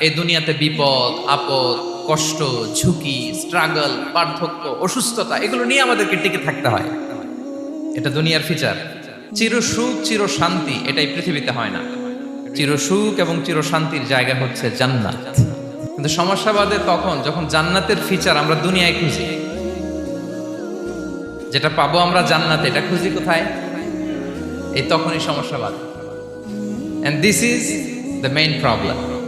এই দুনিয়াতে বিপদ, আপদ, কষ্ট, ঝুঁকি স্ট্রাগল পার্থক্য অসুস্থতা, এগুলো নিয়ে আমাদেরকে টিকে থাকতে হয়। এটা দুনিয়ার ফিচার চির সুখ, চির শান্তি, এটাই পৃথিবীতে হয় না। চির সুখ এবং চির শান্তির জায়গা হচ্ছে জান্নাত। কিন্তু সমস্যা বাদে তখন যখন জান্নাতের ফিচার আমরা দুনিয়ায় খুঁজি, যেটা পাবো আমরা জান্নাতে, এটা খুঁজি কোথায়? এই তখনই সমস্যা বাদে and this is the main problem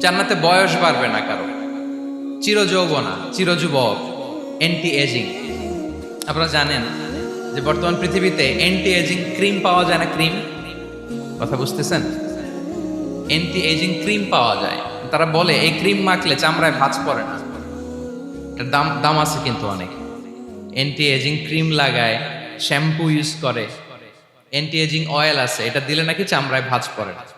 জান্নাতে বয়স বাড়বে না কারও। চির যৌবনা চির যুবক এন্টি এজিং আপনারা জানেন যে বর্তমান পৃথিবীতে এন্টি এজিং ক্রিম পাওয়া যায় না ক্রিম কথা বুঝতেছেন? এন্টি এজিং ক্রিম পাওয়া যায়। তারা বলে, এই ক্রিম মাখলে চামড়ায় ভাঁজ পড়ে না। এটার দাম দাম আছে কিন্তু অনেক। এন্টি এজিং ক্রিম লাগায় শ্যাম্পু ইউজ করে। অ্যান্টি এজিং অয়েল আছে, এটা দিলে নাকি চামড়ায় ভাঁজ পড়ে না।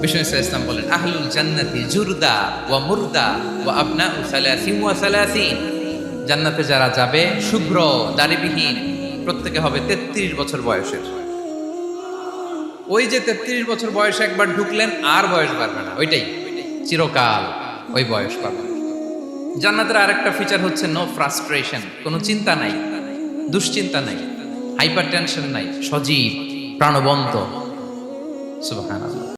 বিষ্ণু ইসা ইসলাম বলেন, আহলুল জান্নাতি জুরদা ওয়া মুরদা ওয়া আপনা সালাসিন ওয়া সালাসিন। জান্নাতে যারা যাবে, শুভ্র, দাড়িবিহীন, প্রত্যেকে হবে তেত্রিশ বছর বয়সের। ওই যে তেত্রিশ বছর বয়সে একবার ঢুকলেন, আর বয়স বাড়বে না, ওইটাই। চিরকাল ওই বয়স পাবে। জান্নাতের আরেকটা ফিচার হচ্ছে নো ফ্রাস্ট্রেশন কোনো চিন্তা নাই, দুশ্চিন্তা নাই হাইপার টেনশন নাই, সজীব, প্রাণবন্ত। সুবহানাল্লাহ।